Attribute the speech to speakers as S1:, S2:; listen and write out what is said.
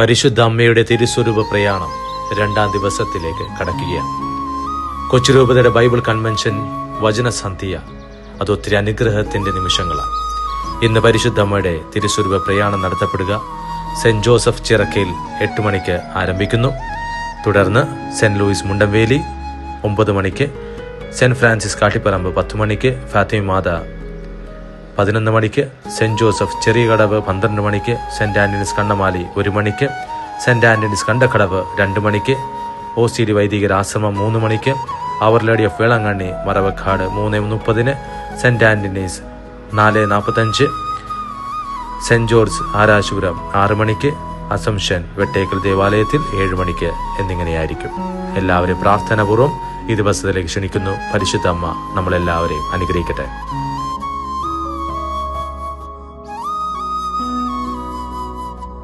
S1: പരിശുദ്ധ അമ്മയുടെ തിരുസ്വരൂപ പ്രയാണം രണ്ടാം ദിവസത്തിലേക്ക് കടക്കുകയാണ്. കൊച്ചുരൂപതയുടെ ബൈബിൾ കൺവെൻഷൻ വചനസന്ധ്യ അത് ഒത്തിരി അനുഗ്രഹത്തിന്റെ നിമിഷങ്ങളാണ് ഇന്ന് പരിശുദ്ധ അമ്മയുടെ തിരുസ്വരൂപ പ്രയാണം നടത്തപ്പെടുക സെന്റ് ജോസഫ് ചിറക്കയിൽ എട്ട് മണിക്ക് ആരംഭിക്കുന്നു. തുടർന്ന് സെന്റ് ലൂയിസ് മുണ്ടംവേലി ഒമ്പത് മണിക്ക് സെന്റ് ഫ്രാൻസിസ് കാട്ടിപ്പറമ്പ് പത്ത് മണിക്ക് ഫാത്തിമ പതിനൊന്ന് മണിക്ക് സെന്റ് ജോസഫ് ചെറിയ കടവ് പന്ത്രണ്ട് മണിക്ക് സെന്റ് ആന്റണീസ് കണ്ണമാലി ഒരു മണിക്ക് സെന്റ് ആന്റണീസ് കണ്ടക്കടവ് രണ്ട് മണിക്ക് ഒ സി ഡി വൈദികർ ആശ്രമം മൂന്ന് മണിക്ക് അവർ ലേഡി ഓഫ് വേളാങ്കണ്ണി മറവക്കാട് മൂന്ന് മുപ്പതിന് സെന്റ് ആന്റണീസ് നാല് നാൽപ്പത്തഞ്ച് സെന്റ് ജോർജ് ആരാശുപുരം ആറ് മണിക്ക് അസംഷൻ വെട്ടേക്കൽ ദേവാലയത്തിൽ ഏഴ് മണിക്ക് എന്നിങ്ങനെയായിരിക്കും. എല്ലാവരും പ്രാർത്ഥനാപൂർവം ഈ ദിവസത്തിലേക്ക് ക്ഷണിക്കുന്നു. പരിശുദ്ധ അമ്മ നമ്മളെല്ലാവരെയും അനുഗ്രഹിക്കട്ടെ.